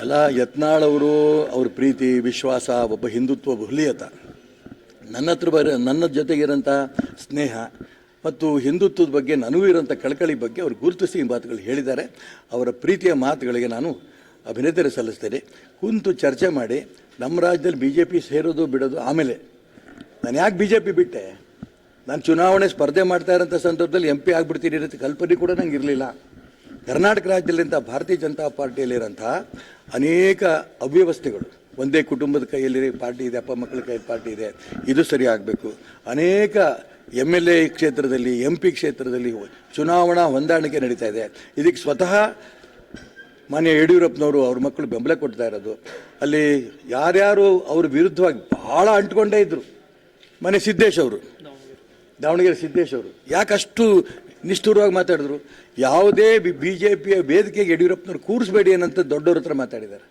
ಅಲ್ಲ, ಯತ್ನಾಳ್ ಅವರು, ಅವ್ರ ಪ್ರೀತಿ, ವಿಶ್ವಾಸ, ಒಬ್ಬ ಹಿಂದುತ್ವ ಹುಲಿಯತ. ನನ್ನ ಹತ್ರ ಬರ, ನನ್ನ ಜೊತೆಗಿರೋಂಥ ಸ್ನೇಹ ಮತ್ತು ಹಿಂದುತ್ವದ ಬಗ್ಗೆ ನನಗೂ ಇರೋಂಥ ಕಳಕಳಿ ಬಗ್ಗೆ ಅವರು ಗುರುತಿಸಿ ಮಾತುಗಳು ಹೇಳಿದ್ದಾರೆ. ಅವರ ಪ್ರೀತಿಯ ಮಾತುಗಳಿಗೆ ನಾನು ಅಭಿನೇತರೆ ಸಲ್ಲಿಸ್ತೇನೆ. ಕುಂತು ಚರ್ಚೆ ಮಾಡಿ, ನಮ್ಮ ರಾಜ್ಯದಲ್ಲಿ ಬಿ ಜೆ ಪಿ ಸೇರೋದು ಬಿಡೋದು ಆಮೇಲೆ. ನಾನು ಯಾಕೆ ಬಿ ಜೆ ಪಿ ಬಿಟ್ಟೆ? ನಾನು ಚುನಾವಣೆ ಸ್ಪರ್ಧೆ ಮಾಡ್ತಾ ಇರೋಂಥ ಸಂದರ್ಭದಲ್ಲಿ ಎಂ ಪಿ ಆಗಿಬಿಡ್ತೀನಿ ಅಂತ ಕಲ್ಪನೆ ಕೂಡ ನಂಗೆ ಇರಲಿಲ್ಲ. ಕರ್ನಾಟಕ ರಾಜ್ಯದಲ್ಲಿಂಥ ಭಾರತೀಯ ಜನತಾ ಪಾರ್ಟಿಯಲ್ಲಿರೋಂಥ ಅನೇಕ ಅವ್ಯವಸ್ಥೆಗಳು. ಒಂದೇ ಕುಟುಂಬದ ಕೈಯಲ್ಲಿ ಪಾರ್ಟಿ ಇದೆ, ಅಪ್ಪ ಮಕ್ಕಳ ಕೈ ಪಾರ್ಟಿ ಇದೆ, ಇದು ಸರಿ ಆಗಬೇಕು. ಅನೇಕ ಎಂ ಎಲ್ ಎ ಕ್ಷೇತ್ರದಲ್ಲಿ, ಎಂ ಪಿ ಕ್ಷೇತ್ರದಲ್ಲಿ ಚುನಾವಣಾ ಹೊಂದಾಣಿಕೆ ನಡೀತಾ ಇದೆ. ಇದಕ್ಕೆ ಸ್ವತಃ ಮಾನ್ಯ ಯಡಿಯೂರಪ್ಪನವರು ಅವ್ರ ಮಕ್ಕಳು ಬೆಂಬಲ ಕೊಡ್ತಾ ಇರೋದು. ಅಲ್ಲಿ ಯಾರ್ಯಾರು ಅವ್ರ ವಿರುದ್ಧವಾಗಿ ಭಾಳ ಅಂಟ್ಕೊಂಡೇ ಇದ್ದರು ಮನೆ ಸಿದ್ದೇಶ್ ಅವರು, ದಾವಣಗೆರೆ ಸಿದ್ದೇಶ್ ಅವರು. ಯಾಕಷ್ಟು ನಿಷ್ಠುರವಾಗಿ ಮಾತಾಡಿದ್ರು. ಯಾವುದೇ ಬಿ ಜೆ ಪಿಯ ವೇದಿಕೆಗೆ ಯಡಿಯೂರಪ್ಪನವ್ರು ಕೂರಿಸ್ಬೇಡಿ ಅನ್ನಂತ ದೊಡ್ಡವ್ರ ಹತ್ರ ಮಾತಾಡಿದ್ದಾರೆ.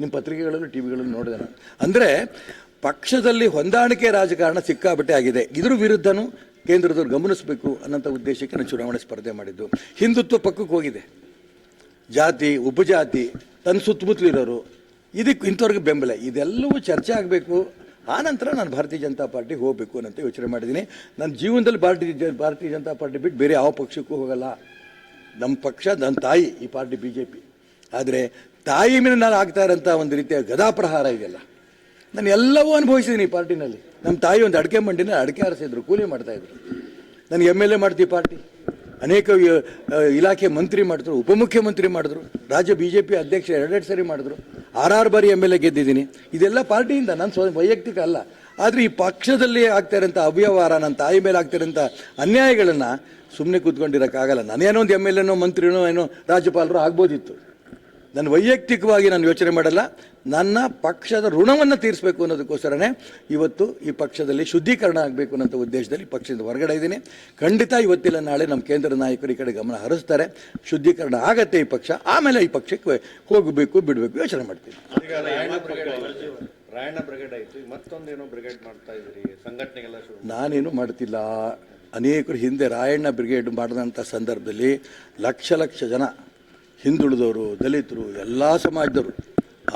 ನಿಮ್ಮ ಪತ್ರಿಕೆಗಳಲ್ಲೂ ಟಿ ವಿಗಳಲ್ಲೂ ನೋಡಿದೆ ನಾನು. ಅಂದರೆ ಪಕ್ಷದಲ್ಲಿ ಹೊಂದಾಣಿಕೆ ರಾಜಕಾರಣ ಸಿಕ್ಕಾಬಟ್ಟೆ ಆಗಿದೆ. ಇದ್ರ ವಿರುದ್ಧನೂ ಕೇಂದ್ರದವ್ರು ಗಮನಿಸಬೇಕು ಅನ್ನೋಂಥ ಉದ್ದೇಶಕ್ಕೆ ನಾನು ಚುನಾವಣೆ ಸ್ಪರ್ಧೆ ಮಾಡಿದ್ದು. ಹಿಂದುತ್ವ ಪಕ್ಕಕ್ಕೆ ಹೋಗಿದೆ. ಜಾತಿ, ಉಪಜಾತಿ ತನ್ನ ಸುತ್ತಮುತ್ತಲಿರೋರು. ಇದಕ್ಕೆ ಇಂಥವ್ರಿಗೆ ಬೆಂಬಲ. ಇದೆಲ್ಲವೂ ಚರ್ಚೆ ಆಗಬೇಕು. ಆ ನಂತರ ನಾನು ಭಾರತೀಯ ಜನತಾ ಪಾರ್ಟಿಗೆ ಹೋಗಬೇಕು ಅಂತ ಯೋಚನೆ ಮಾಡಿದ್ದೀನಿ. ನನ್ನ ಜೀವನದಲ್ಲಿ ಭಾರತೀಯ ಭಾರತೀಯ ಜನತಾ ಪಾರ್ಟಿ ಬಿಟ್ಟು ಬೇರೆ ಯಾವ ಪಕ್ಷಕ್ಕೂ ಹೋಗಲ್ಲ. ನಮ್ಮ ಪಕ್ಷ, ನನ್ನ ತಾಯಿ, ಈ ಪಾರ್ಟಿ ಬಿ ಜೆ ಪಿ ಆದರೆ ತಾಯಿ ಮೇಲೆ ನಾನು ಆಗ್ತಾ ಇರೋಂಥ ಒಂದು ರೀತಿಯ ಗದಾಪ್ರಹಾರ ಇದೆಯಲ್ಲ. ನಾನು ಎಲ್ಲವೂ ಅನುಭವಿಸಿದ್ದೀನಿ ಈ ಪಾರ್ಟಿನಲ್ಲಿ. ನಮ್ಮ ತಾಯಿ ಒಂದು ಅಡಿಕೆ ಮಂಡಿನ ಅಡಕೆ ಆರಿಸಿದ್ರು, ಕೂಲಿ ಮಾಡ್ತಾಯಿದ್ರು ನನಗೆ ಎಂ ಎಲ್ ಎ ಮಾಡ್ತೀವಿ ಪಾರ್ಟಿ. ಅನೇಕ ಇಲಾಖೆ ಮಂತ್ರಿ ಮಾಡಿದ್ರು, ಉಪಮುಖ್ಯಮಂತ್ರಿ ಮಾಡಿದ್ರು, ರಾಜ್ಯ ಬಿ ಜೆ ಪಿ ಅಧ್ಯಕ್ಷ ಎರಡೆರಡು ಸರಿ ಮಾಡಿದ್ರು. ಆರ್ ಬಾರಿ ಎಂ ಎಲ್ ಎ ಗೆದ್ದಿದ್ದೀನಿ. ಇದೆಲ್ಲ ಪಾರ್ಟಿಯಿಂದ ನಾನು ಸ್ವ, ವೈಯಕ್ತಿಕ ಅಲ್ಲ. ಆದರೆ ಈ ಪಕ್ಷದಲ್ಲಿ ಆಗ್ತಾ ಇರೋಂಥ ಅವ್ಯವಹಾರ, ನನ್ನ ತಾಯಿ ಮೇಲೆ ಆಗ್ತಿರೋಂಥ ಅನ್ಯಾಯಗಳನ್ನು ಸುಮ್ಮನೆ ಕೂತ್ಕೊಂಡಿರೋಕ್ಕಾಗಲ್ಲ. ನಾನೇನೋ ಒಂದು ಎಂ ಎಲ್ ಎನೋ, ಮಂತ್ರಿನೋ, ಏನೋ ರಾಜ್ಯಪಾಲರು ಆಗ್ಬೋದಿತ್ತು. ನಾನು ವೈಯಕ್ತಿಕವಾಗಿ ನಾನು ಯೋಚನೆ ಮಾಡಲ್ಲ. ನನ್ನ ಪಕ್ಷದ ಋಣವನ್ನು ತೀರಿಸಬೇಕು ಅನ್ನೋದಕ್ಕೋಸ್ಕರನೇ ಇವತ್ತು ಈ ಪಕ್ಷದಲ್ಲಿ ಶುದ್ಧೀಕರಣ ಆಗಬೇಕು ಅನ್ನೋ ಉದ್ದೇಶದಲ್ಲಿ ಪಕ್ಷದಿಂದ ಹೊರಗಡೆ ಇದ್ದೀನಿ. ಖಂಡಿತ ಇವತ್ತಿಲ್ಲ ನಾಳೆ ನಮ್ಮ ಕೇಂದ್ರ ನಾಯಕರು ಈ ಕಡೆ ಗಮನ ಹರಿಸ್ತಾರೆ. ಶುದ್ಧೀಕರಣ ಆಗತ್ತೆ ಈ ಪಕ್ಷ ಆಮೇಲೆ ಈ ಪಕ್ಷಕ್ಕೆ ಹೋಗಬೇಕು ಬಿಡಬೇಕು ಯೋಚನೆ ಮಾಡ್ತೀನಿ. ನಾನೇನು ಮಾಡ್ತಿಲ್ಲ. ಅನೇಕರು ಹಿಂದೆ ರಾಯಣ್ಣ ಬ್ರಿಗೇಡ್ ಮಾಡಿದಂಥ ಸಂದರ್ಭದಲ್ಲಿ ಲಕ್ಷ ಲಕ್ಷ ಜನ ಹಿಂದುಳಿದವರು, ದಲಿತರು, ಎಲ್ಲ ಸಮಾಜದವರು,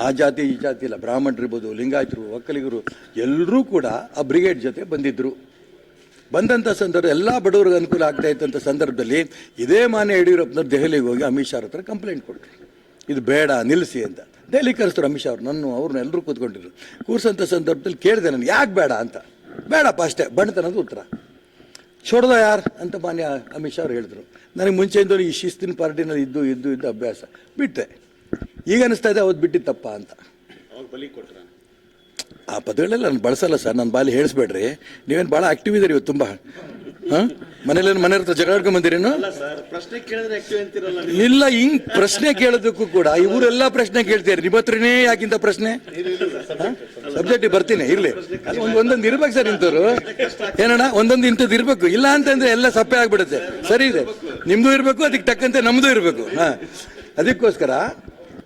ಆ ಜಾತಿ, ಈ ಜಾತಿ ಇಲ್ಲ ಬ್ರಾಹ್ಮಣರಿರ್ಬೋದು ಲಿಂಗಾಯತರು, ಒಕ್ಕಲಿಗರು ಎಲ್ಲರೂ ಕೂಡ ಆ ಬ್ರಿಗೇಡ್ ಜೊತೆ ಬಂದಿದ್ದರು ಬಂದಂಥ ಸಂದರ್ಭ, ಎಲ್ಲ ಬಡವರಿಗೆ ಅನುಕೂಲ ಆಗ್ತಾ ಇದ್ದಂಥ ಸಂದರ್ಭದಲ್ಲಿ ಇದೇ ಮಾನ್ಯ ಯಡಿಯೂರಪ್ಪನವ್ರು ದೆಹಲಿಗೆ ಹೋಗಿ ಅಮಿತ್ ಶಾ ಹತ್ರ ಕಂಪ್ಲೇಂಟ್ ಕೊಟ್ಟರು ಇದು ಬೇಡ ನಿಲ್ಲಿಸಿ ಅಂತ. ದೆಹಲಿ ಕರೆಸ್ತರು ಅಮಿತ್ ಶಾ ಅವ್ರು, ನನ್ನ, ಅವ್ರನ್ನ ಎಲ್ಲರೂ ಕೂತ್ಕೊಂಡಿದ್ರು. ಕೂರ್ಸೋಂಥ ಸಂದರ್ಭದಲ್ಲಿ ಕೇಳಿದೆ ನನಗೆ ಯಾಕೆ ಬೇಡ ಅಂತ. ಬೇಡಪ್ಪ ಅಷ್ಟೇ ಬಣ್ಣತನದ ಉತ್ತರ. छोಡ್ದ ಯಾರು ಅಂತ ಮಾನ್ಯ ಅಮಿತ್ ಶಾ ಅವ್ರು ಹೇಳಿದ್ರು. ನನಗೆ ಮುಂಚೆಯಿಂದ ಈ ಶಿಸ್ತಿನ ಪಾರ್ಟಿನಲ್ಲಿ ಇದ್ದು ಇದ್ದು ಇದ್ದು ಅಭ್ಯಾಸ. ಬಿಟ್ಟೆ ಈಗ ಅನಿಸ್ತಾ ಇದೆ ಅವತ್ತು ಬಿಟ್ಟಿತ್ತಪ್ಪ ಅಂತ. ಆ ಪದಗಳೆಲ್ಲ ನಾನು ಬಳಸಲ್ಲ ಸರ್ ನನ್ನ ಬಾಲಿ ಹೇಳಿಸ್ಬೇಡ್ರಿ. ನೀವೇನು ಭಾಳ ಆ್ಯಕ್ಟಿವ್ ಇದ್ದೀರಿ ಇವತ್ತು ತುಂಬ. ಹಾಂ? ಮನೇಲೇನು ಮನೆ ಇರ್ತಾರೆ ಜಗಳ ಆಡ್ಕೊಂಡ್ ಬಂದಿರೇನು? ಪ್ರಶ್ನೆ ಕೇಳಿದ್ರೆ ಇಲ್ಲ ಹಿಂಗ್ ಪ್ರಶ್ನೆ ಕೇಳೋದಕ್ಕೂ ಕೂಡ ಇವರೆಲ್ಲ ಪ್ರಶ್ನೆ ಕೇಳ್ತಾರೆ ನಿಮ್ಮ ಹತ್ರನೇ ಯಾಕಿಂತ ಪ್ರಶ್ನೆ? ಸಬ್ಜೆಕ್ಟ್ ಬರ್ತೀನಿ ಇರ್ಲಿ. ಒಂದೊಂದು ಇರ್ಬೇಕು ಸರ್ ಇಂಥವ್ರು. ಏನಣ್ಣ ಒಂದೊಂದು ಇಂಥದ್ದು ಇರ್ಬೇಕು. ಇಲ್ಲ ಅಂತಂದ್ರೆ ಎಲ್ಲ ಸಪ್ಪೆ ಆಗ್ಬಿಡುತ್ತೆ. ಸರಿ ಇದೆ. ನಿಮ್ದು ಇರಬೇಕು ಅದಕ್ಕೆ ತಕ್ಕಂತೆ ನಮ್ದು ಇರಬೇಕು. ಹಾ. ಅದಕ್ಕೋಸ್ಕರ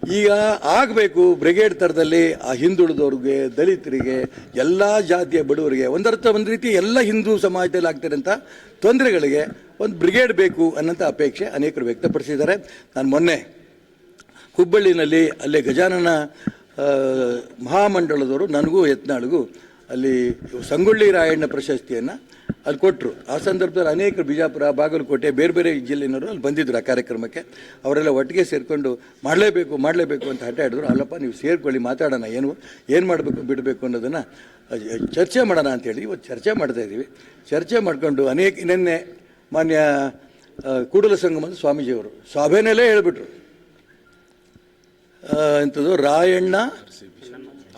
ಈಗ ಆಗಬೇಕು ಬ್ರಿಗೇಡ್ ಥರದಲ್ಲಿ ಆ ಹಿಂದುಳಿದವ್ರಿಗೆ, ದಲಿತರಿಗೆ, ಎಲ್ಲ ಜಾತಿಯ ಬಡವರಿಗೆ, ಒಂದರ್ಥ ಒಂದು ರೀತಿ ಎಲ್ಲ ಹಿಂದೂ ಸಮಾಜದಲ್ಲಿ ಆಗ್ತಿರೋಂಥ ತೊಂದರೆಗಳಿಗೆ ಒಂದು ಬ್ರಿಗೇಡ್ ಬೇಕು ಅನ್ನೋಂಥ ಅಪೇಕ್ಷೆ ಅನೇಕರು ವ್ಯಕ್ತಪಡಿಸಿದ್ದಾರೆ. ನಾನು ಮೊನ್ನೆ ಹುಬ್ಬಳ್ಳಿನಲ್ಲಿ ಅಲ್ಲಿ ಗಜಾನನ ಮಹಾಮಂಡಳದವರು ನನಗೂ ಯತ್ನಾಳಿಗೂ ಅಲ್ಲಿ ಸಂಗೊಳ್ಳಿ ರಾಯಣ್ಣ ಪ್ರಶಸ್ತಿಯನ್ನು ಅಲ್ಲಿ ಕೊಟ್ಟರು ಆ ಸಂದರ್ಭದಲ್ಲಿ ಅನೇಕರು ಬಿಜಾಪುರ, ಬಾಗಲಕೋಟೆ, ಬೇರೆ ಬೇರೆ ಜಿಲ್ಲೆನವರು ಅಲ್ಲಿ ಬಂದಿದ್ದರು ಆ ಕಾರ್ಯಕ್ರಮಕ್ಕೆ. ಅವರೆಲ್ಲ ಒಟ್ಟಿಗೆ ಸೇರಿಕೊಂಡು ಮಾಡಲೇಬೇಕು ಮಾಡಲೇಬೇಕು ಅಂತ ಹಠ ಹಿಡಿದ್ರು. ಅಲ್ಲಪ್ಪ, ನೀವು ಸೇರ್ಕೊಳ್ಳಿ, ಮಾತಾಡೋಣ, ಏನು ಏನು ಮಾಡಬೇಕು, ಬಿಡಬೇಕು ಅನ್ನೋದನ್ನು ಚರ್ಚೆ ಮಾಡೋಣ ಅಂತೇಳಿ ಇವತ್ತು ಚರ್ಚೆ ಮಾಡ್ತಾ ಇದ್ದೀವಿ. ಚರ್ಚೆ ಮಾಡಿಕೊಂಡು ಅನೇಕ, ನಿನ್ನೆ ಮಾನ್ಯ ಕೂಡಲ ಸಂಗಮದ ಸ್ವಾಮೀಜಿಯವರು ಸಭೆನಲ್ಲೇ ಹೇಳಿಬಿಟ್ರು. ಎಂಥದ್ದು Rayanna,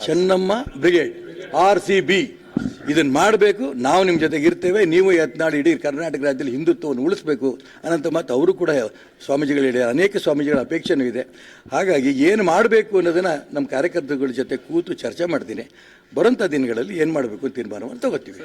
Chennamma, brigade, R C B. ಇದನ್ನು ಮಾಡಬೇಕು, ನಾವು ನಿಮ್ಮ ಜೊತೆಗೆ ಇರ್ತೇವೆ, ನೀವು ಯತ್ನಾಡಿ ಇಡೀ ಕರ್ನಾಟಕ ರಾಜ್ಯದಲ್ಲಿ ಹಿಂದುತ್ವವನ್ನು ಉಳಿಸ್ಬೇಕು ಅನಂತ ಮತ್ತು ಅವರು ಕೂಡ ಸ್ವಾಮೀಜಿಗಳು ಹೇಳಿ ಅನೇಕ ಸ್ವಾಮೀಜಿಗಳ ಅಪೇಕ್ಷೆನೂ ಇದೆ. ಹಾಗಾಗಿ ಏನು ಮಾಡಬೇಕು ಅನ್ನೋದನ್ನು ನಮ್ಮ ಕಾರ್ಯಕರ್ತರುಗಳ ಜೊತೆ ಕೂತು ಚರ್ಚೆ ಮಾಡ್ತೀನಿ. ಬರುವಂಥ ದಿನಗಳಲ್ಲಿ ಏನು ಮಾಡಬೇಕು ಅಂತ ತೀರ್ಮಾನವನ್ನು ತಗೋತೀವಿ.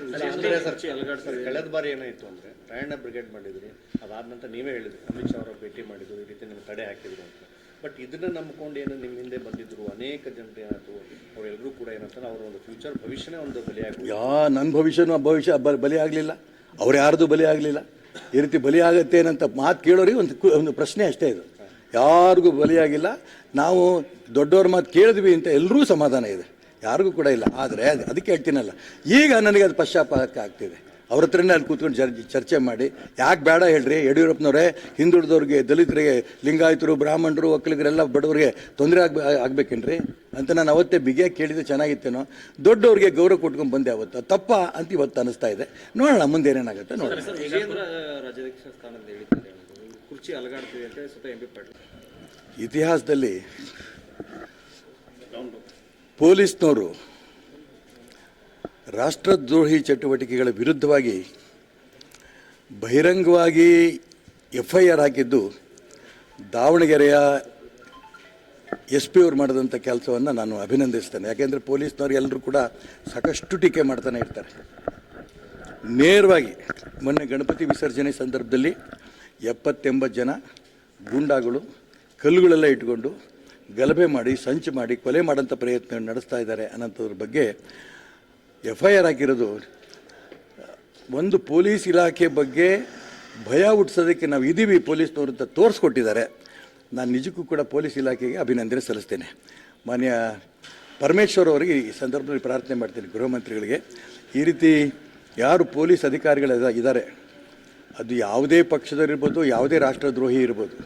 ಕಳೆದ ಬಾರಿ ಏನಾಯ್ತು ಅಂದ್ರೆ ಬ್ರಿಗೇಡ್ ಮಾಡಿದ್ರಿ ಅದಾದ ನಂತರ ನೀವೇ ಹೇಳಿದ್ರಿ, ಅಮಿತ್ ಶಾ ಅವರ ಭೇಟಿ ಮಾಡಿದ್ರು, ಈ ರೀತಿ ತಡೆ ಹಾಕಿದ್ರು ಅಂತ. ಬಟ್ ಇದನ್ನು ನಂಬ್ಕೊಂಡು ಏನು ನಿಮ್ಮ ಹಿಂದೆ ಬಂದಿದ್ರು, ಅನೇಕ ಜನರು ಏನಾಯ್ತು ಅವರೆಲ್ಲರೂ ಕೂಡ ಏನಂತಾರೆ, ಅವರ ಒಂದು ಫ್ಯೂಚರ್ ಭವಿಷ್ಯನೇ ಒಂದು ಬಲಿಯಾಗಿ ಯಾ ನನ್ನ ಭವಿಷ್ಯನೂ ಭವಿಷ್ಯ ಬಲಿ ಆಗಲಿಲ್ಲ. ಅವ್ರು ಯಾರ್ದು ಬಲಿ ಆಗಲಿಲ್ಲ. ಈ ರೀತಿ ಬಲಿ ಆಗುತ್ತೆ ಏನಂತ ಮಾತು ಕೇಳೋರಿಗೆ ಒಂದು ಒಂದು ಪ್ರಶ್ನೆ ಅಷ್ಟೇ ಇದು. ಯಾರಿಗೂ ಬಲಿಯಾಗಿಲ್ಲ ನಾವು ದೊಡ್ಡವ್ರ ಮಾತು ಕೇಳಿದ್ವಿ ಅಂತ ಎಲ್ಲರೂ ಸಮಾಧಾನ ಇದೆ. ಯಾರಿಗೂ ಕೂಡ ಇಲ್ಲ. ಆದರೆ ಅದು- ಅದಕ್ಕೆ ಹೇಳ್ತೀನಲ್ಲ. ಈಗ ನನಗೆ ಅದು ಪಶ್ಚಾತ್ತಾಪ ಆಗ್ತಿದೆ. ಅವ್ರ ಹತ್ರನೇ ಅಲ್ಲಿ ಕೂತ್ಕೊಂಡು ಚರ್ ಚರ್ಚೆ ಮಾಡಿ ಯಾಕೆ ಬೇಡ ಹೇಳ್ರಿ? ಯಡಿಯೂರಪ್ಪನವರೇ ಹಿಂದುಳಿದವ್ರಿಗೆ ದಲಿತರಿಗೆ ಲಿಂಗಾಯತರು ಬ್ರಾಹ್ಮಣರು ಒಕ್ಕಲಿಗರೆಲ್ಲ ಬಡವರಿಗೆ ತೊಂದರೆ ಆಗ್ ಆಗ್ಬೇಕೇನ್ರಿ? ಅಂತ ನಾನು ಅವತ್ತೇ ಬಿಗಿಯಾಗಿ ಕೇಳಿದ್ರೆ ಚೆನ್ನಾಗಿತ್ತೇನೋ. ದೊಡ್ಡವ್ರಿಗೆ ಗೌರವ ಕೊಟ್ಕೊಂಡು ಬಂದೆ ಅವತ್ತು. ತಪ್ಪ ಅಂತ ಇವತ್ತು ಅನಿಸ್ತಾ ಇದೆ. ನೋಡೋಣ ಮುಂದೆ ಏನೇನಾಗುತ್ತೆ ನೋಡೋಣ. ಇತಿಹಾಸದಲ್ಲಿ ವಿಜೇಂದ್ರ ರಾಜ್ಯಾಧ್ಯಕ್ಷ ಸ್ಥಾನದಿಂದ ಹೇಳಿದ್ದಾರೆ ಕುರ್ಚಿ ಅಲಗಾಡ್ತಿದೆ ಅಂತ ಹೇಳಿ ಸ್ವತಃ ಎಂ ಪಿ ಪಾಟೀಲ್ ಇತಿಹಾಸದಲ್ಲಿ ಪೊಲೀಸ್ನವರು ರಾಷ್ಟ್ರದ್ರೋಹಿ ಚಟುವಟಿಕೆಗಳ ವಿರುದ್ಧವಾಗಿ ಬಹಿರಂಗವಾಗಿ ಎಫ್ ಐ ಆರ್ ಹಾಕಿದ್ದು ದಾವಣಗೆರೆಯ ಎಸ್ ಪಿ ಅವ್ರು ಮಾಡಿದಂಥ ಕೆಲಸವನ್ನು ನಾನು ಅಭಿನಂದಿಸ್ತೇನೆ. ಯಾಕೆಂದರೆ ಪೊಲೀಸ್ನವ್ರು ಎಲ್ಲರೂ ಕೂಡ ಸಾಕಷ್ಟು ಟೀಕೆ ಮಾಡ್ತಾನೆ ಇರ್ತಾರೆ. ನೇರವಾಗಿ ಮೊನ್ನೆ ಗಣಪತಿ ವಿಸರ್ಜನೆ ಸಂದರ್ಭದಲ್ಲಿ ಎಪ್ಪತ್ತೆಂಬತ್ತು ಜನ ಗೂಂಡಾಗಳು ಕಲ್ಲುಗಳೆಲ್ಲ ಇಟ್ಕೊಂಡು ಗಲಭೆ ಮಾಡಿ, ಸಂಚು ಮಾಡಿ, ಕೊಲೆ ಮಾಡೋಂಥ ಪ್ರಯತ್ನ ನಡೆಸ್ತಾ ಇದ್ದಾರೆ ಅನ್ನೋಂಥದ್ರ ಬಗ್ಗೆ ಎಫ್ ಐ ಆರ್ ಹಾಕಿರೋದು. ಒಂದು ಪೊಲೀಸ್ ಇಲಾಖೆ ಬಗ್ಗೆ ಭಯ ಹುಟ್ಟಿಸೋದಕ್ಕೆ ನಾವು ಇದ್ದೀವಿ ಪೊಲೀಸ್ನವರು ಅಂತ ತೋರಿಸ್ಕೊಟ್ಟಿದ್ದಾರೆ. ನಾನು ನಿಜಕ್ಕೂ ಕೂಡ ಪೊಲೀಸ್ ಇಲಾಖೆಗೆ ಅಭಿನಂದನೆ ಸಲ್ಲಿಸ್ತೇನೆ. ಮಾನ್ಯ ಪರಮೇಶ್ವರ್ ಅವರಿಗೆ ಈ ಸಂದರ್ಭದಲ್ಲಿ ಪ್ರಾರ್ಥನೆ ಮಾಡ್ತೀನಿ ಗೃಹ ಮಂತ್ರಿಗಳಿಗೆ. ಈ ರೀತಿ ಯಾರು ಪೊಲೀಸ್ ಅಧಿಕಾರಿಗಳು ಇದ್ದಾರೆ ಅದು ಯಾವುದೇ ಪಕ್ಷದಲ್ಲಿರ್ಬೋದು ಯಾವುದೇ ರಾಷ್ಟ್ರದ್ರೋಹಿ ಇರ್ಬೋದು,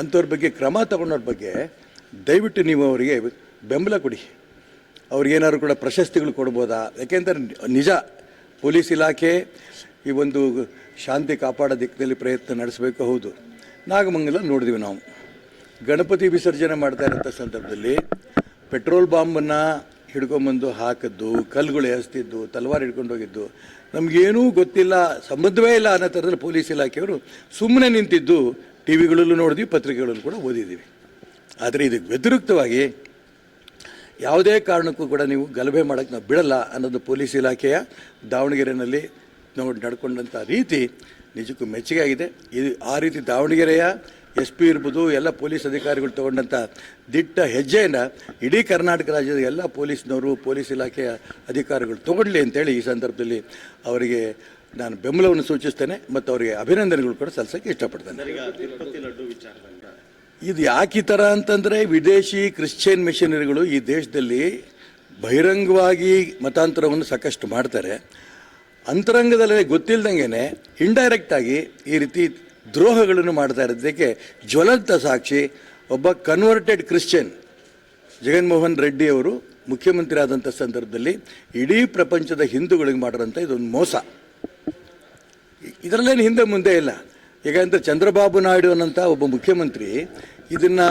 ಅಂಥವ್ರ ಬಗ್ಗೆ ಕ್ರಮ ತಗೊಂಡವ್ರ ಬಗ್ಗೆ ದಯವಿಟ್ಟು ನೀವು ಅವರಿಗೆ ಬೆಂಬಲ ಕೊಡಿ. ಅವ್ರಿಗೇನಾದ್ರು ಕೂಡ ಪ್ರಶಸ್ತಿಗಳು ಕೊಡ್ಬೋದಾ? ಯಾಕೆಂದರೆ ನಿಜ, ಪೊಲೀಸ್ ಇಲಾಖೆ ಈ ಒಂದು ಶಾಂತಿ ಕಾಪಾಡೋ ದಿಕ್ಕಿನಲ್ಲಿ ಪ್ರಯತ್ನ ನಡೆಸಬೇಕು, ಹೌದು. ನಾಗಮಂಗಲ ನೋಡಿದ್ವಿ ನಾವು. ಗಣಪತಿ ವಿಸರ್ಜನೆ ಮಾಡ್ತಾ ಇರೋಂಥ ಸಂದರ್ಭದಲ್ಲಿ ಪೆಟ್ರೋಲ್ ಬಾಂಬನ್ನು ಹಿಡ್ಕೊಂಬಂದು ಹಾಕಿದ್ದು, ಕಲ್ಲುಗಳು ಎಸ್ತಿದ್ದು ತಲವಾರು ಹಿಡ್ಕೊಂಡು ಹೋಗಿದ್ದು, ನಮಗೇನೂ ಗೊತ್ತಿಲ್ಲ, ಸಂಬಂಧವೇ ಇಲ್ಲ ಅನ್ನೋ ಥರದಲ್ಲಿ ಪೊಲೀಸ್ ಇಲಾಖೆಯವರು ಸುಮ್ಮನೆ ನಿಂತಿದ್ದು ಟಿ ವಿಗಳಲ್ಲೂ ನೋಡಿದ್ವಿ, ಪತ್ರಿಕೆಗಳಲ್ಲೂ ಕೂಡ ಓದಿದ್ದೀವಿ ಆದರೆ ಇದಕ್ಕೆ ವ್ಯತಿರಿಕ್ತವಾಗಿ ಯಾವುದೇ ಕಾರಣಕ್ಕೂ ಕೂಡ ನೀವು ಗಲಭೆ ಮಾಡೋಕ್ಕೆ ನಾವು ಬಿಡಲ್ಲ ಅನ್ನೋದು ಪೊಲೀಸ್ ಇಲಾಖೆಯ ದಾವಣಗೆರೆಯಲ್ಲಿ ನೋಡಿ ನಡ್ಕೊಂಡಂಥ ರೀತಿ ನಿಜಕ್ಕೂ ಮೆಚ್ಚುಗೆ ಆಗಿದೆ. ಇದು ಆ ರೀತಿ ದಾವಣಗೆರೆಯ ಎಸ್ ಪಿ ಇರ್ಬೋದು, ಎಲ್ಲ ಪೊಲೀಸ್ ಅಧಿಕಾರಿಗಳು ತಗೊಂಡಂಥ ದಿಟ್ಟ ಹೆಜ್ಜೆಯನ್ನು ಇಡೀ ಕರ್ನಾಟಕ ರಾಜ್ಯದ ಎಲ್ಲ ಪೊಲೀಸ್ನವರು, ಪೊಲೀಸ್ ಇಲಾಖೆಯ ಅಧಿಕಾರಿಗಳು ತಗೊಳ್ಳಿ ಅಂತೇಳಿ ಈ ಸಂದರ್ಭದಲ್ಲಿ ಅವರಿಗೆ ನಾನು ಬೆಂಬಲವನ್ನು ಸೂಚಿಸ್ತೇನೆ ಮತ್ತು ಅವರಿಗೆ ಅಭಿನಂದನೆಗಳು ಕೂಡ ಸಲ್ಲಿಸೋಕ್ಕೆ ಇಷ್ಟಪಡ್ತೇನೆ ಈಗ ತಿರುಪತಿ ಲಡ್ಡು ವಿಚಾರದಿಂದ ಇದು ಯಾಕೆ ಈ ಥರ ಅಂತಂದರೆ ವಿದೇಶಿ ಕ್ರಿಶ್ಚಿಯನ್ ಮಿಷನರಿಗಳು ಈ ದೇಶದಲ್ಲಿ ಬಹಿರಂಗವಾಗಿ ಮತಾಂತರವನ್ನು ಸಾಕಷ್ಟು ಮಾಡ್ತಾರೆ. ಅಂತರಂಗದಲ್ಲಿ ಗೊತ್ತಿಲ್ಲದಂಗೆ ಇಂಡೈರೆಕ್ಟಾಗಿ ಈ ರೀತಿ ದ್ರೋಹಗಳನ್ನು ಮಾಡ್ತಾ ಇರೋದಕ್ಕೆ ಜ್ವಲಂತ ಸಾಕ್ಷಿ ಒಬ್ಬ ಕನ್ವರ್ಟೆಡ್ ಕ್ರಿಶ್ಚಿಯನ್ ಜಗನ್ಮೋಹನ್ ರೆಡ್ಡಿ ಅವರು ಮುಖ್ಯಮಂತ್ರಿ ಆದಂಥ ಸಂದರ್ಭದಲ್ಲಿ ಇಡೀ ಪ್ರಪಂಚದ ಹಿಂದೂಗಳಿಗೆ ಮಾಡಿರೋಂಥ ಇದೊಂದು ಮೋಸ. ಇದರಲ್ಲೇನು ಹಿಂದೆ ಮುಂದೆ ಇಲ್ಲ. ಯಾಕಂದ್ರೆ ಚಂದ್ರಬಾಬು ನಾಯ್ಡು ಅನ್ನೋಂಥ ಒಬ್ಬ ಮುಖ್ಯಮಂತ್ರಿ ಇದನ್ನು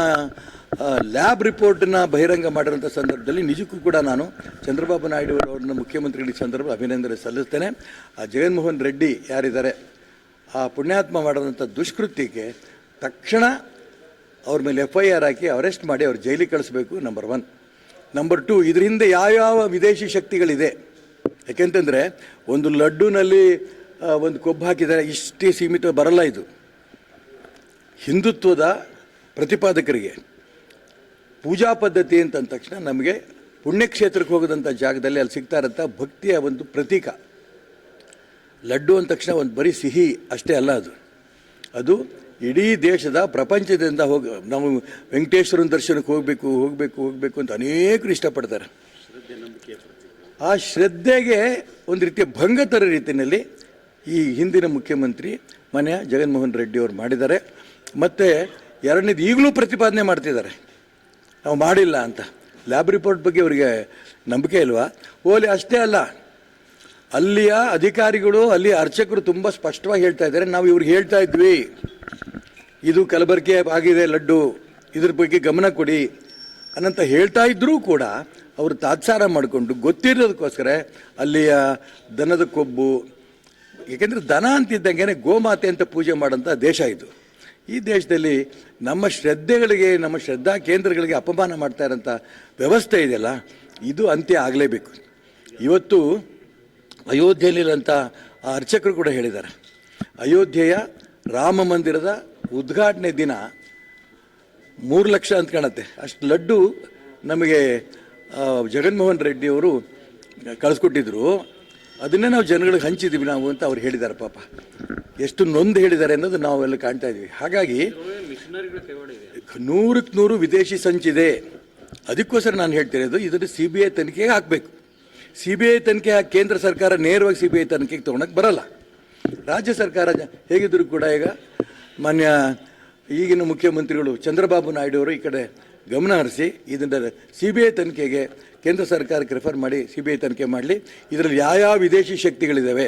ಲ್ಯಾಬ್ ರಿಪೋರ್ಟನ್ನ ಬಹಿರಂಗ ಮಾಡಿರೋಂಥ ಸಂದರ್ಭದಲ್ಲಿ ನಿಜಕ್ಕೂ ಕೂಡ ನಾನು ಚಂದ್ರಬಾಬು ನಾಯ್ಡು ಅವ್ರನ್ನ ಮುಖ್ಯಮಂತ್ರಿಗಳ ಸಂದರ್ಭ ಅಭಿನಂದನೆ ಸಲ್ಲಿಸ್ತೇನೆ. ಆ, ಜಗನ್ಮೋಹನ್ ರೆಡ್ಡಿ ಯಾರಿದ್ದಾರೆ, ಆ ಪುಣ್ಯಾತ್ಮ ಮಾಡಿದಂಥ ದುಷ್ಕೃತ್ಯಕ್ಕೆ ತಕ್ಷಣ ಅವ್ರ ಮೇಲೆ ಎಫ್ ಐ ಆರ್ ಹಾಕಿ ಅರೆಸ್ಟ್ ಮಾಡಿ ಅವ್ರು ಜೈಲಿಗೆ ಕಳಿಸ್ಬೇಕು ನಂಬರ್ ಒನ್ ನಂಬರ್ ಟು ಇದರಿಂದ ಯಾವ್ಯಾವ ವಿದೇಶಿ ಶಕ್ತಿಗಳಿದೆ, ಯಾಕೆಂತಂದರೆ ಒಂದು ಲಡ್ಡುನಲ್ಲಿ ಒಂದು ಕೊಬ್ಬು ಹಾಕಿದರೆ ಇಷ್ಟೇ ಸೀಮಿತ ಬರಲ್ಲ ಇದು. ಹಿಂದುತ್ವದ ಪ್ರತಿಪಾದಕರಿಗೆ ಪೂಜಾ ಪದ್ಧತಿ ಅಂತ ಅಂದ ತಕ್ಷಣ ನಮಗೆ ಪುಣ್ಯಕ್ಷೇತ್ರಕ್ಕೆ ಹೋಗೋದಂಥ ಜಾಗದಲ್ಲಿ ಅಲ್ಲಿ ಸಿಗ್ತಾ ಇರೋಂಥ ಭಕ್ತಿಯ ಒಂದು ಪ್ರತೀಕ. ಲಡ್ಡು ಅಂದ ತಕ್ಷಣ ಒಂದು ಬರೀ ಸಿಹಿ ಅಷ್ಟೇ ಅಲ್ಲ ಅದು. ಅದು ಇಡೀ ದೇಶದ ಪ್ರಪಂಚದಿಂದ ಹೋಗಿ, ನಾವು ವೆಂಕಟೇಶ್ವರನ ದರ್ಶನಕ್ಕೆ ಹೋಗಬೇಕು ಹೋಗಬೇಕು ಹೋಗಬೇಕು ಅಂತ ಅನೇಕರು ಇಷ್ಟಪಡ್ತಾರೆ. ಆ ಶ್ರದ್ಧೆಗೆ ಒಂದು ರೀತಿಯ ಭಂಗ ತರ ರೀತಿಯಲ್ಲಿ ಈ ಹಿಂದಿನ ಮುಖ್ಯಮಂತ್ರಿ ಮನೆಯ ಜಗನ್ಮೋಹನ್ ರೆಡ್ಡಿ ಅವರು ಮಾಡಿದ್ದಾರೆ. ಮತ್ತು ಎರಡನೇದು ಈಗಲೂ ಪ್ರತಿಪಾದನೆ ಮಾಡ್ತಿದ್ದಾರೆ. ನಾವು ಮಾಡಿಲ್ಲ ಅಂತ. ಲ್ಯಾಬ್ ರಿಪೋರ್ಟ್ ಬಗ್ಗೆ ಅವರಿಗೆ ನಂಬಿಕೆ ಇಲ್ವಾ? ಓಲಿ ಅಷ್ಟೇ ಅಲ್ಲ. ಅಲ್ಲಿಯ ಅಧಿಕಾರಿಗಳು, ಅಲ್ಲಿಯ ಅರ್ಚಕರು ತುಂಬ ಸ್ಪಷ್ಟವಾಗಿ ಹೇಳ್ತಾ ಇದ್ದಾರೆ. ನಾವು ಇವ್ರಿಗೆ ಹೇಳ್ತಾ ಇದ್ವಿ. ಇದು ಕಲಬೆರಕೆ ಆಗಿದೆ ಲಡ್ಡು. ಇದ್ರ ಬಗ್ಗೆ ಗಮನ ಕೊಡಿ ಅನ್ನಂತ ಹೇಳ್ತಾ ಇದ್ದರೂ ಕೂಡ ಅವರು ತಾತ್ಸಾರ ಮಾಡಿಕೊಂಡು ಗೊತ್ತಿರೋದಕ್ಕೋಸ್ಕರ ಅಲ್ಲಿಯ ದನದ ಕೊಬ್ಬು ಏಕೆಂದರೆ ದನ ಅಂತಿದ್ದಂಗೆ ಗೋಮಾತೆ ಅಂತ ಪೂಜೆ ಮಾಡೋಂಥ ದೇಶ ಇದು. ಈ ದೇಶದಲ್ಲಿ ನಮ್ಮ ಶ್ರದ್ಧೆಗಳಿಗೆ, ನಮ್ಮ ಶ್ರದ್ಧಾ ಕೇಂದ್ರಗಳಿಗೆ ಅಪಮಾನ ಮಾಡ್ತಾ ಇರೋಂಥ ವ್ಯವಸ್ಥೆ ಇದೆಯಲ್ಲ, ಇದು ಅಂತ್ಯ ಆಗಲೇಬೇಕು. ಇವತ್ತು ಅಯೋಧ್ಯೆಯಲ್ಲಿರೋಂಥ ಆ ಅರ್ಚಕರು ಕೂಡ ಹೇಳಿದ್ದಾರೆ. ಅಯೋಧ್ಯೆಯ ರಾಮ ಮಂದಿರದ ಉದ್ಘಾಟನೆ ದಿನ ಮೂರು ಲಕ್ಷ ಅಂತ ಕಾಣುತ್ತೆ. ಅಷ್ಟು ಲಡ್ಡು ನಮಗೆ ಜಗನ್ಮೋಹನ್ ರೆಡ್ಡಿ ಅವರು ಕಳಿಸ್ಕೊಟ್ಟಿದ್ರು. ಅದನ್ನೇ ನಾವು ಜನಗಳಿಗೆ ಹಂಚಿದ್ದೀವಿ ನಾವು ಅಂತ ಅವ್ರು ಹೇಳಿದ್ದಾರೆ ಪಾಪ. ಎಷ್ಟು ನೊಂದು ಹೇಳಿದ್ದಾರೆ ಅನ್ನೋದು ನಾವೆಲ್ಲ ಕಾಣ್ತಾ ಇದ್ದೀವಿ ಹಾಗಾಗಿ ನೂರಕ್ಕೆ ನೂರು ವಿದೇಶಿ ಸಂಚಿದೆ. ಅದಕ್ಕೋಸ್ಕರ ನಾನು ಹೇಳ್ತಿರೋದು ಇದನ್ನು ಸಿ ಬಿ ಐ ತನಿಖೆಗೆ ಹಾಕಬೇಕು. ಸಿ ಬಿ ಐ ತನಿಖೆ ಕೇಂದ್ರ ಸರ್ಕಾರ ನೇರವಾಗಿ ಸಿ ಬಿ ಐ ತನಿಖೆಗೆ ತೊಗೊಳಕ್ಕೆ ಬರಲ್ಲ. ರಾಜ್ಯ ಸರ್ಕಾರ ಹೇಗಿದ್ದರೂ ಕೂಡ ಈಗ ಮಾನ್ಯ ಈಗಿನ ಮುಖ್ಯಮಂತ್ರಿಗಳು ಚಂದ್ರಬಾಬು ನಾಯ್ಡು ಅವರು ಈ ಕಡೆ ಗಮನ ಹರಿಸಿ ಇದನ್ನ ಸಿ ಬಿ ಐ ತನಿಖೆಗೆ ಕೇಂದ್ರ ಸರ್ಕಾರಕ್ಕೆ ರೆಫರ್ ಮಾಡಿ ಸಿ ಬಿ ಐ ತನಿಖೆ ಮಾಡಲಿ. ಇದರಲ್ಲಿ ಯಾವ್ಯಾವ ವಿದೇಶಿ ಶಕ್ತಿಗಳಿದ್ದಾವೆ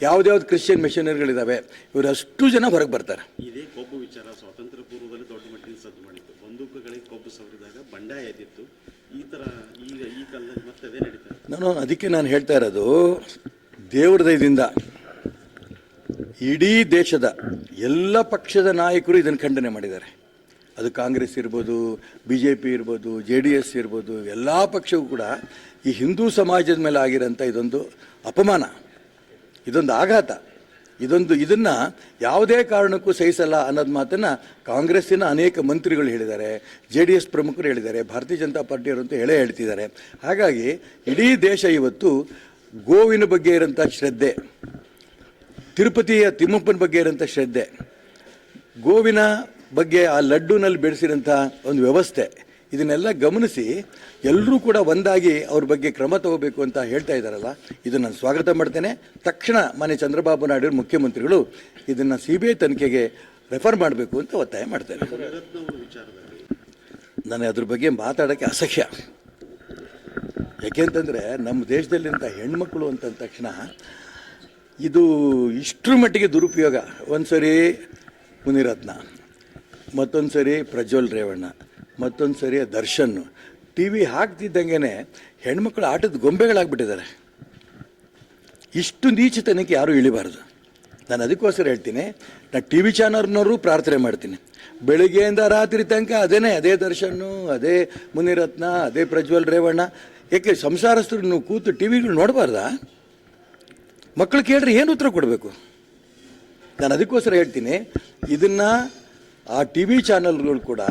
ಯಾವ್ದ್ಯಾವ್ದು ಕ್ರಿಶ್ಚಿಯನ್ ಮಿಷನರಿಗಳಿದ್ದಾವೆ ಇವರಷ್ಟು ಜನ ಹೊರಗೆ ಬರ್ತಾರೆ. ಇದೇ ಕೊಬ್ಬು ವಿಚಾರ ಸ್ವಾತಂತ್ರ್ಯ ಪೂರ್ವದಲ್ಲಿ ದೊಡ್ಡ ಮಟ್ಟಿನ ಸದ್ದು ಮಾಡಿತ್ತು. ಬಂದೂಕುಗಳಿಗೆ ಕೊಬ್ಬು ಸವರಿದಾಗ ಬಂಡಾಯ ಎದ್ದಿತ್ತು. ಈ ಥರ ಈಗ ಈ ಕಾಲದಲ್ಲಿ ಮತ್ತೆ ಅದೇ ನಡೀತಾ ನಾನು ಅದಕ್ಕೆ ನಾನು ಹೇಳ್ತಾ ಇರೋದು ದೇವ್ರ ದಯದಿಂದ ಇಡೀ ದೇಶದ ಎಲ್ಲ ಪಕ್ಷದ ನಾಯಕರು ಇದನ್ನು ಖಂಡನೆ ಮಾಡಿದ್ದಾರೆ. ಅದು ಕಾಂಗ್ರೆಸ್ ಇರ್ಬೋದು ಬಿ ಜೆ ಪಿ ಇರ್ಬೋದು, ಜೆ ಡಿ ಎಸ್ ಇರ್ಬೋದು, ಎಲ್ಲ ಪಕ್ಷವೂ ಕೂಡ ಈ ಹಿಂದೂ ಸಮಾಜದ ಮೇಲೆ ಆಗಿರೋಂಥ ಇದೊಂದು ಅಪಮಾನ. ಇದೊಂದು ಆಘಾತ. ಇದೊಂದು, ಇದನ್ನು ಯಾವುದೇ ಕಾರಣಕ್ಕೂ ಸಹಿಸಲ್ಲ ಅನ್ನೋದು ಮಾತನ್ನು ಕಾಂಗ್ರೆಸ್ಸಿನ ಅನೇಕ ಮಂತ್ರಿಗಳು ಹೇಳಿದ್ದಾರೆ, ಜೆ ಡಿ ಎಸ್ ಪ್ರಮುಖರು ಹೇಳಿದ್ದಾರೆ, ಭಾರತೀಯ ಜನತಾ ಅಂತ ಹೇಳೇ ಹೇಳ್ತಿದ್ದಾರೆ. ಹಾಗಾಗಿ ಇಡೀ ದೇಶ ಇವತ್ತು ಗೋವಿನ ಬಗ್ಗೆ ಇರೋಂಥ ಶ್ರದ್ಧೆ, ತಿರುಪತಿಯ ತಿಮ್ಮಪ್ಪನ ಬಗ್ಗೆ ಇರೋಂಥ ಶ್ರದ್ಧೆ. ಗೋವಿನ ಬಗ್ಗೆ ಆ ಲಡ್ಡುನಲ್ಲಿ ಬೆಳೆಸಿರೋಂಥ ಒಂದು ವ್ಯವಸ್ಥೆ. ಇದನ್ನೆಲ್ಲ ಗಮನಿಸಿ ಎಲ್ಲರೂ ಕೂಡ ಒಂದಾಗಿ ಅವ್ರ ಬಗ್ಗೆ ಕ್ರಮ ತಗೋಬೇಕು ಅಂತ ಹೇಳ್ತಾ ಇದ್ದಾರಲ್ಲ ಇದನ್ನು ನಾನು ಸ್ವಾಗತ ಮಾಡ್ತೇನೆ. ತಕ್ಷಣ ಮಾನ್ಯ ಚಂದ್ರಬಾಬು ನಾಯ್ಡು ಮುಖ್ಯಮಂತ್ರಿಗಳು ಇದನ್ನು ಸಿ ಬಿ ಐ ತನಿಖೆಗೆ ರೆಫರ್ ಮಾಡಬೇಕು ಅಂತ ಒತ್ತಾಯ ಮಾಡ್ತೇನೆ. ನಾನು ಅದ್ರ ಬಗ್ಗೆ ಮಾತಾಡೋಕ್ಕೆ ಅಸಹ್ಯ. ಯಾಕೆಂತಂದರೆ ನಮ್ಮ ದೇಶದಲ್ಲಿಂಥ ಹೆಣ್ಮಕ್ಳು ಅಂತ ತಕ್ಷಣ ಇದು ಇಷ್ಟರ ಮಟ್ಟಿಗೆ ದುರುಪಯೋಗ. ಒಂದು ಸರಿ ಮುನಿರತ್ನ. ಮತ್ತೊಂದು ಸರಿ ಪ್ರಜ್ವಲ್ ರೇವಣ್ಣ ಮತ್ತೊಂದು ಸರಿ ದರ್ಶನ್. ಟಿ ವಿ ಹಾಕ್ತಿದ್ದಂಗೆ ಹೆಣ್ಮಕ್ಳು ಆಟದ ಗೊಂಬೆಗಳಾಗ್ಬಿಟ್ಟಿದ್ದಾರೆ. ಇಷ್ಟು ನೀಚತನಕ್ಕೆ ಯಾರೂ ಇಳಿಬಾರ್ದು. ನಾನು ಅದಕ್ಕೋಸ್ಕರ ಹೇಳ್ತೀನಿ, ನಾನು ಟಿ ವಿ ಚಾನಲ್ನವರು ಪ್ರಾರ್ಥನೆ ಮಾಡ್ತೀನಿ. ಬೆಳಿಗ್ಗೆಯಿಂದ ರಾತ್ರಿ ತನಕ ಅದೇ ಅದೇ ದರ್ಶನ್ನು, ಅದೇ ಮುನಿರತ್ನ, ಅದೇ ಪ್ರಜ್ವಲ್ ರೇವಣ್ಣ. ಏಕೆ ಸಂಸಾರಸ್ಥರು ಕೂತು ಟಿ ವಿಗಳು ನೋಡಬಾರ್ದಾ? ಮಕ್ಕಳು ಕೇಳ್ರಿ ಏನು ಉತ್ತರ ಕೊಡಬೇಕು? ನಾನು ಅದಕ್ಕೋಸ್ಕರ ಹೇಳ್ತೀನಿ, ಇದನ್ನು ಆ ಟಿ ವಿ ಚಾನಲ್ಗಳು ಕೂಡ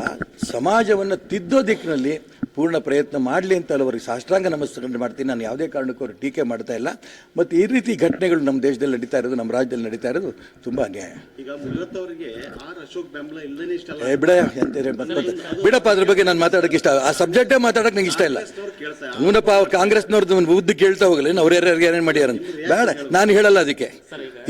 ಸಮಾಜವನ್ನು ತಿದ್ದೋ ದಿಕ್ಕಿನಲ್ಲಿ ಪೂರ್ಣ ಪ್ರಯತ್ನ ಮಾಡಲಿ ಅಂತ ಅವರಿಗೆ ಸಾಷ್ಟಾಂಗ ನಮಸ್ಕಾರ ಮಾಡ್ತೀನಿ. ನಾನು ಯಾವುದೇ ಕಾರಣಕ್ಕೂ ಅವರು ಟೀಕೆ ಮಾಡ್ತಾ ಇಲ್ಲ. ಮತ್ತು ಈ ರೀತಿ ಘಟನೆಗಳು ನಮ್ಮ ದೇಶದಲ್ಲಿ ನಡೀತಾ ಇರೋದು ನಮ್ಮ ರಾಜ್ಯದಲ್ಲಿ ನಡೀತಾ ಇರೋದು ತುಂಬ ಅನ್ಯಾಯ. ಬಿಡ ಎಂತ ಬಿಡಪ್ಪ ಅದ್ರ ಬಗ್ಗೆ ನಾನು ಮಾತಾಡೋಕೆ ಇಷ್ಟ ಆ ಸಬ್ಜೆಕ್ಟೇ ಮಾತಾಡೋಕೆ ನಂಗೆ ಇಷ್ಟ ಇಲ್ಲ. ಅವ್ರು ಅವನಪ್ಪ ಕಾಂಗ್ರೆಸ್ನವ್ರದ್ದು ಒಂದು ಬುದ್ಧಿ ಕೇಳ್ತಾ ಹೋಗಲಿ ಅವ್ರು ಯಾರ್ಯಾರು ಏನೇನು ಮಾಡ್ಯಾರ ಅಂತ. ಬೇಡ ನಾನು ಹೇಳಲ್ಲ ಅದಕ್ಕೆ.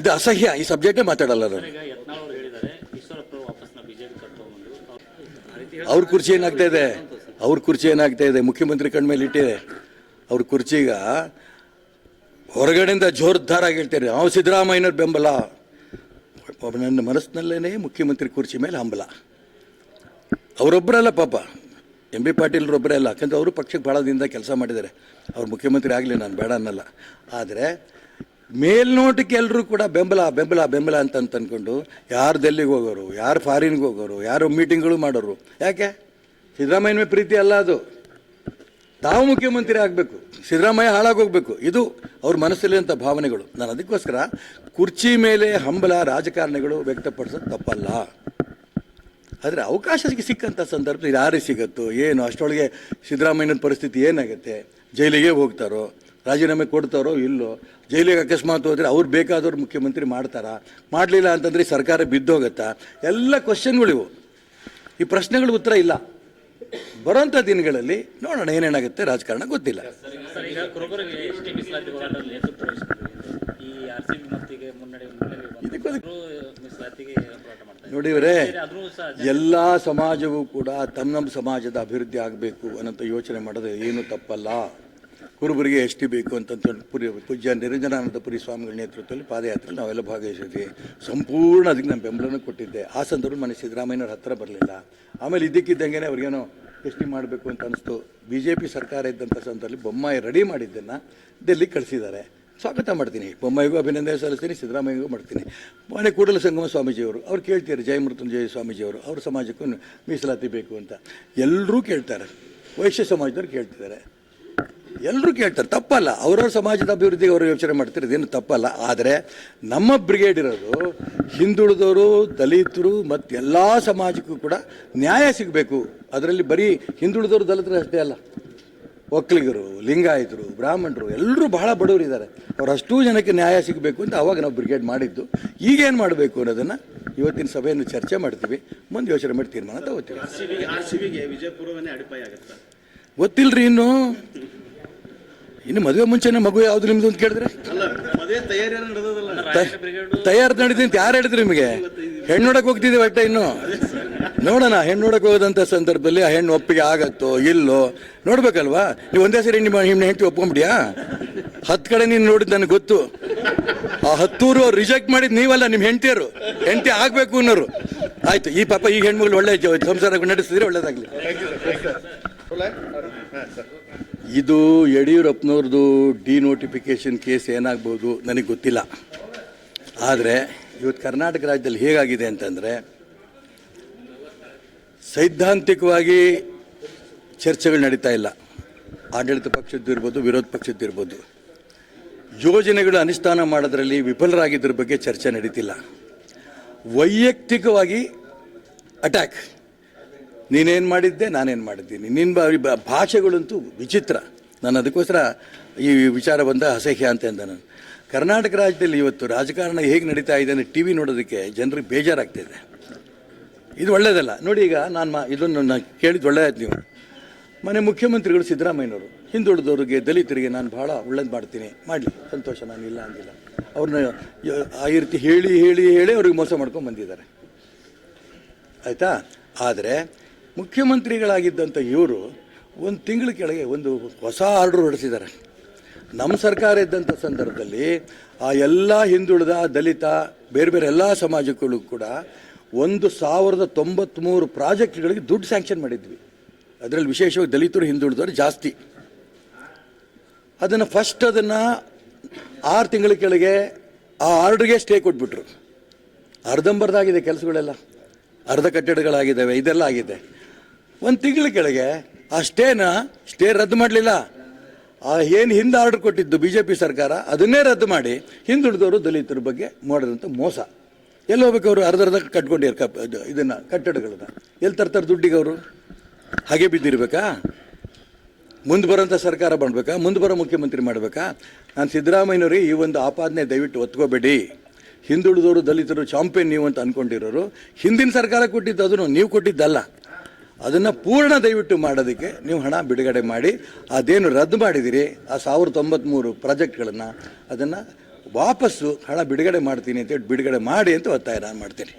ಇದು ಅಸಹ್ಯ. ಈ ಸಬ್ಜೆಕ್ಟೇ ಮಾತಾಡಲ್ಲ ನಾನು ಈಗ ಯತ್ನಾಳ್ ಅವರು ಹೇಳಿದ್ದಾರೆ ಈಶ್ವರಪ್ಪ ವಾಪಸ್ ನಾವು ಬಿಜೆಪಿ ಕರ್ಕೊಂಡ್ಬಂದು ಅವ್ರ ಕುರ್ಚಿ ಏನಾಗ್ತಾ ಇದೆ? ಅವ್ರ ಕುರ್ಚಿ ಏನಾಗ್ತಾ ಇದೆ? ಮುಖ್ಯಮಂತ್ರಿ ಕಣ್ಮೇಲೆ ಇಟ್ಟಿದೆ. ಅವ್ರ ಕುರ್ಚಿಗ ಹೊರಗಡೆಯಿಂದ ಜೋರ್ದಾರ ಹೇಳ್ತಾರೆ ನಾವು ಸಿದ್ದರಾಮಯ್ಯನವ್ರ ಬೆಂಬಲ. ನನ್ನ ಮನಸ್ಸಿನಲ್ಲೇ ಮುಖ್ಯಮಂತ್ರಿ ಕುರ್ಚಿ ಮೇಲೆ ಹಂಬಲ. ಅವರೊಬ್ಬರಲ್ಲ ಪಾಪ. ಎಂ ಬಿ ಪಾಟೀಲ್ರೊಬ್ಬರೇ ಅಲ್ಲ. ಯಾಕಂದ್ರೆ ಅವರು ಪಕ್ಷಕ್ಕೆ ಭಾಳ ದಿನದ ಕೆಲಸ ಮಾಡಿದ್ದಾರೆ. ಅವ್ರು ಮುಖ್ಯಮಂತ್ರಿ ಆಗಲಿ, ನಾನು ಬೇಡ ಅನ್ನಲ್ಲ. ಆದರೆ ಮೇಲ್ನೋಟಕ್ಕೆ ಎಲ್ಲರೂ ಕೂಡ ಬೆಂಬಲ ಬೆಂಬಲ ಬೆಂಬಲ ಅಂತ ಅಂದ್ಕೊಂಡು ಯಾರು ದೆಲ್ಲಿಗೆ ಹೋಗೋರು, ಯಾರು ಫಾರಿನ್ಗೆ ಹೋಗೋರು, ಯಾರು ಮೀಟಿಂಗ್ಗಳು ಮಾಡೋರು. ಯಾಕೆ? ಸಿದ್ದರಾಮಯ್ಯನ ಪ್ರೀತಿ ಅಲ್ಲ ಅದು. ತಾವು ಮುಖ್ಯಮಂತ್ರಿ ಆಗಬೇಕು, ಸಿದ್ದರಾಮಯ್ಯ ಹಾಳಾಗೋಗ್ಬೇಕು. ಇದು ಅವ್ರ ಮನಸ್ಸಲ್ಲಿರುವಂಥ ಭಾವನೆಗಳು. ನಾನು ಅದಕ್ಕೋಸ್ಕರ ಕುರ್ಚಿ ಮೇಲೆ ಹಂಬಲ ರಾಜಕಾರಣಿಗಳು ವ್ಯಕ್ತಪಡಿಸೋದು ತಪ್ಪಲ್ಲ. ಆದರೆ ಅವಕಾಶ ಸಿಕ್ಕ- ಸಿಕ್ಕಂಥ ಸಂದರ್ಭದಲ್ಲಿ ಯಾರಿಗೆ ಸಿಗುತ್ತೋ, ಏನು, ಅಷ್ಟೊಳಗೆ ಸಿದ್ದರಾಮಯ್ಯನ ಪರಿಸ್ಥಿತಿ ಏನಾಗುತ್ತೆ? ಜೈಲಿಗೆ ಹೋಗ್ತಾರೋ? ರಾಜೀನಾಮೆ ಕೊಡ್ತಾರೋ ಇಲ್ಲೋ ಜೈಲಿಗೆ ಅಕಸ್ಮಾತ್ ಹೋದರೆ ಅವ್ರು ಬೇಕಾದವ್ರು ಮುಖ್ಯಮಂತ್ರಿ ಮಾಡ್ತಾರಾ? ಮಾಡಲಿಲ್ಲ ಅಂತಂದರೆ ಸರ್ಕಾರ ಬಿದ್ದೋಗತ್ತಾ? ಎಲ್ಲ ಕ್ವಶನ್ಗಳಿವು ಈ ಪ್ರಶ್ನೆಗಳ ಉತ್ತರ ಇಲ್ಲ. ಬರೋಂಥ ದಿನಗಳಲ್ಲಿ ನೋಡೋಣ ಏನೇನಾಗುತ್ತೆ ರಾಜಕಾರಣ ಗೊತ್ತಿಲ್ಲ. ನೋಡಿವ್ರೆ ಎಲ್ಲ ಸಮಾಜವೂ ಕೂಡ ತಮ್ಮ ನಮ್ಮ ಸಮಾಜದ ಅಭಿವೃದ್ಧಿ ಆಗಬೇಕು ಅನ್ನೋಂಥ ಯೋಚನೆ ಮಾಡೋದು ಏನು ತಪ್ಪಲ್ಲ. ಕುರುಬರಿಗೆ ಎಷ್ಟು ಬೇಕು ಅಂತ ಪುರಿ ಪೂಜ್ಯ ನಿರಂಜನಾನಂದ ಪುರಿ ಸ್ವಾಮಿಗಳ ನೇತೃತ್ವದಲ್ಲಿ ಪಾದಯಾತ್ರೆ ನಾವೆಲ್ಲ ಭಾಗವಹಿಸಿದ್ವಿ. ಸಂಪೂರ್ಣ ಅದಕ್ಕೆ ನಾನು ಬೆಂಬಲನ ಕೊಟ್ಟಿದ್ದೆ. ಆ ಸಂದರ್ಭ ಮನೆ ಸಿದ್ದರಾಮಯ್ಯನವ್ರ ಹತ್ತಿರ ಬರಲಿಲ್ಲ. ಆಮೇಲೆ ಇದ್ದಕ್ಕಿದ್ದಂಗೆ ಅವ್ರಿಗೇನೋ ಎಷ್ಟು ಮಾಡಬೇಕು ಅಂತ ಅನಿಸ್ತು. ಬಿ ಜೆ ಪಿ ಸರ್ಕಾರ ಇದ್ದಂಥ ಸಂದರ್ಭದಲ್ಲಿ ಬೊಮ್ಮಾಯಿ ರೆಡಿ ಮಾಡಿದ್ದನ್ನು ಡೆಲ್ಲಿ ಕಳಿಸಿದ್ದಾರೆ. ಸ್ವಾಗತ ಮಾಡ್ತೀನಿ. ಬೊಮ್ಮಾಯಿಗೂ ಅಭಿನಂದನೆ ಸಲ್ಲಿಸ್ತೀನಿ, ಸಿದ್ದರಾಮಯ್ಯಗೂ ಮಾಡ್ತೀನಿ. ಮನೆ ಕೂಡಲ ಸಂಗಮ ಸ್ವಾಮೀಜಿಯವರು, ಅವ್ರು ಕೇಳ್ತಾರೆ ಜಯಮೃತ್ಯುಂಜಯ ಸ್ವಾಮೀಜಿಯವರು, ಅವ್ರ ಸಮಾಜಕ್ಕೂ ಮೀಸಲಾತಿ ಬೇಕು ಅಂತ. ಎಲ್ಲರೂ ಕೇಳ್ತಾರೆ. ವೈಶ್ಯ ಸಮಾಜದವ್ರು ಕೇಳ್ತಿದ್ದಾರೆ. ಎಲ್ಲರೂ ಕೇಳ್ತಾರೆ ತಪ್ಪಲ್ಲ. ಅವ್ರವ್ರ ಸಮಾಜದ ಅಭಿವೃದ್ಧಿಗೆ ಅವರು ಯೋಚನೆ ಮಾಡ್ತಾರೆ ಇದೇನು ತಪ್ಪಲ್ಲ. ಆದರೆ ನಮ್ಮ ಬ್ರಿಗೇಡ್ ಇರೋದು ಹಿಂದುಳಿದವರು ದಲಿತರು ಮತ್ತು ಎಲ್ಲ ಸಮಾಜಕ್ಕೂ ಕೂಡ ನ್ಯಾಯ ಸಿಗಬೇಕು. ಅದರಲ್ಲಿ ಬರೀ ಹಿಂದುಳಿದವರು ದಲಿತರು ಅಷ್ಟೇ ಅಲ್ಲ. ಒಕ್ಕಲಿಗರು ಲಿಂಗಾಯತರು ಬ್ರಾಹ್ಮಣರು ಎಲ್ಲರೂ ಬಹಳ ಬಡವರು ಇದ್ದಾರೆ. ಅವರಷ್ಟೂ ಜನಕ್ಕೆ ನ್ಯಾಯ ಸಿಗಬೇಕು ಅಂತ ಅವಾಗ ನಾವು ಬ್ರಿಗೇಡ್ ಮಾಡಿದ್ದು. ಈಗೇನು ಮಾಡಬೇಕು ಅನ್ನೋದನ್ನು ಇವತ್ತಿನ ಸಭೆಯನ್ನು ಚರ್ಚೆ ಮಾಡ್ತೀವಿ. ಮುಂದೆ ಯೋಚನೆ ಮಾಡಿ ತೀರ್ಮಾನ ತಗೋತೀವಿ. ಗೊತ್ತಿಲ್ಲರಿ ಸಿ ಇನ್ನು ಮದುವೆ ಮುಂಚೆನೆ ಮಗು ಯಾವ್ದು ನಿಮ್ದು ಅಂತ ಕೇಳಿದ್ರೆ? ತಯಾರಿ ನಡೀತೀನಿ ಅಂತ ಯಾರು ಹೇಳಿದ್ರು ನಿಮಗೆ? ಹೆಣ್ಣು ನೋಡಕ್ ಹೋಗ್ತಿದ್ದೆ ಒಟ್ಟೆ ಇನ್ನು. ನೋಡೋಣ ಹೆಣ್ಣು ನೋಡಕ್ ಹೋದಂತ ಸಂದರ್ಭದಲ್ಲಿ ಆ ಹೆಣ್ಣು ಒಪ್ಪಿಗೆ ಆಗತ್ತೋ ಇಲ್ಲೋ ನೋಡ್ಬೇಕಲ್ವಾ? ನೀವು ಒಂದೇ ಸರಿ ನಿಮ್ಮ ನಿಮ್ಮ ಹೆಂಡತಿ ಒಪ್ಕೊಂಬಿಡ್ಯಾ ಹತ್ತು ಕಡೆ ನೀನು ನೋಡಿದ್ ನನಗೆ ಗೊತ್ತು. ಆ ಹತ್ತೂರು ರಿಜೆಕ್ಟ್ ಮಾಡಿದ್ ನೀವಲ್ಲ ನಿಮ್ಮ ಹೆಂಡತಿಯರು. ಹೆಂಡತಿ ಆಗ್ಬೇಕು ಅನ್ನೋರು. ಆಯ್ತು ಈ ಪಾಪ ಈ ಹೆಣ್ಮಗಳು ಒಳ್ಳೆ ಸಂಸಾರ ನಡೆಸಿದ್ರೆ ಒಳ್ಳೇದಾಗ್ಲಿ. ಇದು ಯಡಿಯೂರಪ್ಪನವ್ರದ್ದು ಡಿನೋಟಿಫಿಕೇಶನ್ ಕೇಸ್ ಏನಾಗ್ಬೋದು ನನಗೆ ಗೊತ್ತಿಲ್ಲ. ಆದರೆ ಇವತ್ತು ಕರ್ನಾಟಕ ರಾಜ್ಯದಲ್ಲಿ ಹೇಗಾಗಿದೆ ಅಂತಂದರೆ ಸೈದ್ಧಾಂತಿಕವಾಗಿ ಚರ್ಚೆಗಳು ನಡೀತಾ ಇಲ್ಲ. ಆಡಳಿತ ಪಕ್ಷದ್ದು ಇರ್ಬೋದು, ವಿರೋಧ ಪಕ್ಷದ್ದು ಇರ್ಬೋದು. ಯೋಜನೆಗಳು ಅನುಷ್ಠಾನ ಮಾಡೋದ್ರಲ್ಲಿ ವಿಫಲರಾಗಿದ್ದರ ಬಗ್ಗೆ ಚರ್ಚೆ ನಡೀತಿಲ್ಲ. ವೈಯಕ್ತಿಕವಾಗಿ ಅಟ್ಯಾಕ್ ನೀನೇನು ಮಾಡಿದ್ದೆ, ನಾನೇನು ಮಾಡಿದ್ದೀನಿ. ನಿನ್ನ ಭಾಷೆಗಳಂತೂ ವಿಚಿತ್ರ. ನಾನು ಅದಕ್ಕೋಸ್ಕರ ಈ ವಿಚಾರ ಬಂದ ಅಸಹ್ಯ ಅಂತ ಅಂದ ನಾನು. ಕರ್ನಾಟಕ ರಾಜ್ಯದಲ್ಲಿ ಇವತ್ತು ರಾಜಕಾರಣ ಹೇಗೆ ನಡೀತಾ ಇದೆ ಅಂದರೆ ಟಿ ವಿ ನೋಡೋದಕ್ಕೆ ಜನರಿಗೆ ಬೇಜಾರಾಗ್ತಿದೆ ಇದು. ಒಳ್ಳೇದಲ್ಲ. ನೋಡಿ ಈಗ ನಾನು ಮಾ ಇದನ್ನು ನಾನು ಕೇಳಿದ್ದು ಒಳ್ಳೆಯದು ನೀವು. ಮನೆ ಮುಖ್ಯಮಂತ್ರಿಗಳು ಸಿದ್ದರಾಮಯ್ಯನವರು, ಹಿಂದುಳಿದವ್ರಿಗೆ, ದಲಿತರಿಗೆ ನಾನು ಭಾಳ ಒಳ್ಳೇದು ಮಾಡ್ತೀನಿ. ಮಾಡಲಿ. ಸಂತೋಷ, ನಾನು ಇಲ್ಲ ಅಂದಿಲ್ಲ. ಅವ್ರನ್ನ ಆ ರೀತಿ ಹೇಳಿ ಹೇಳಿ ಹೇಳಿ ಅವ್ರಿಗೆ ಮೋಸ ಮಾಡ್ಕೊಂಡು ಬಂದಿದ್ದಾರೆ. ಆಯಿತಾ? ಆದರೆ ಮುಖ್ಯಮಂತ್ರಿಗಳಾಗಿದ್ದಂಥ ಇವರು ಒಂದು ತಿಂಗಳ ಕೆಳಗೆ ಒಂದು ಹೊಸ ಆರ್ಡ್ರ್ ಹೊರಡಿಸಿದ್ದಾರೆ. ನಮ್ಮ ಸರ್ಕಾರ ಇದ್ದಂಥ ಸಂದರ್ಭದಲ್ಲಿ ಆ ಎಲ್ಲ ಹಿಂದುಳಿದ, ದಲಿತ, ಬೇರೆ ಬೇರೆ ಎಲ್ಲ ಸಮಾಜಗಳು ಕೂಡ ಒಂದು ಸಾವಿರದ ತೊಂಬತ್ತ್ಮೂರು ಪ್ರಾಜೆಕ್ಟ್ಗಳಿಗೆ ದುಡ್ಡು ಸ್ಯಾಂಕ್ಷನ್ ಮಾಡಿದ್ವಿ. ಅದರಲ್ಲಿ ವಿಶೇಷವಾಗಿ ದಲಿತರು, ಹಿಂದುಳಿದವರು ಜಾಸ್ತಿ. ಅದನ್ನು ಫಸ್ಟ್ ಅದನ್ನು ಆರು ತಿಂಗಳ ಕೆಳಗೆ ಆ ಆರ್ಡ್ರಿಗೆ ಸ್ಟೇ ಕೊಟ್ಬಿಟ್ರು. ಅರ್ಧಂಬರ್ಧಾಗಿದೆ ಕೆಲಸಗಳೆಲ್ಲ. ಅರ್ಧ ಕಟ್ಟಡಗಳಾಗಿದ್ದಾವೆ, ಇದೆಲ್ಲ ಆಗಿದೆ. ಒಂದು ತಿಂಗಳ ಕೆಳಗೆ ಆ ಸ್ಟೇನ, ಸ್ಟೇ ರದ್ದು ಮಾಡಲಿಲ್ಲ. ಆ ಏನು ಹಿಂದೆ ಆರ್ಡರ್ ಕೊಟ್ಟಿದ್ದು ಬಿ ಜೆ ಪಿ ಸರ್ಕಾರ, ಅದನ್ನೇ ರದ್ದು ಮಾಡಿ ಹಿಂದುಳಿದವರು ದಲಿತರ ಬಗ್ಗೆ ಮಾಡಿದಂಥ ಮೋಸ. ಎಲ್ಲಿ ಹೋಗ್ಬೇಕು ಅವರು? ಅರ್ಧ ಅರ್ಧ ಕಟ್ಕೊಂಡಿರ್ ಕಪ್ ಇದು- ಇದನ್ನ, ಕಟ್ಟಡಗಳನ್ನ. ಎಲ್ಲಿ ತರ್ತಾರೆ ದುಡ್ಡಿಗೆ ಅವರು? ಹಾಗೆ ಬಿದ್ದಿರ್ಬೇಕಾ? ಮುಂದೆ ಬರೋಂಥ ಸರ್ಕಾರ ಮಾಡಬೇಕಾ? ಮುಂದೆ ಬರೋ ಮುಖ್ಯಮಂತ್ರಿ ಮಾಡಬೇಕಾ? ನಾನು ಸಿದ್ದರಾಮಯ್ಯನವರಿಗೆ ಈ ಒಂದು ಆಪಾದನೆ ದಯವಿಟ್ಟು ಒತ್ಕೋಬೇಡಿ. ಹಿಂದುಳಿದವರು ದಲಿತರು ಚಾಂಪಿಯನ್ ನೀವು ಅಂತ ಅಂದ್ಕೊಂಡಿರೋರು ಹಿಂದಿನ ಸರ್ಕಾರ ಕೊಟ್ಟಿದ್ದು ಅದನ್ನು ನೀವು ಕೊಟ್ಟಿದ್ದಲ್ಲ. ಅದನ್ನು ಪೂರ್ಣ ದಯವಿಟ್ಟು ಮಾಡೋದಕ್ಕೆ ನೀವು ಹಣ ಬಿಡುಗಡೆ ಮಾಡಿ, ಅದೇನು ರದ್ದು ಮಾಡಿದಿರಿ, ಆ ಸಾವಿರದ ತೊಂಬತ್ತ್ಮೂರು ಪ್ರಾಜೆಕ್ಟ್ಗಳನ್ನು ಅದನ್ನು ವಾಪಸ್ಸು ಹಣ ಬಿಡುಗಡೆ ಮಾಡ್ತೀನಿ ಅಂತೇಳಿ ಬಿಡುಗಡೆ ಮಾಡಿ ಅಂತ ಒತ್ತಾಯ ನಾನು ಮಾಡ್ತೀನಿ.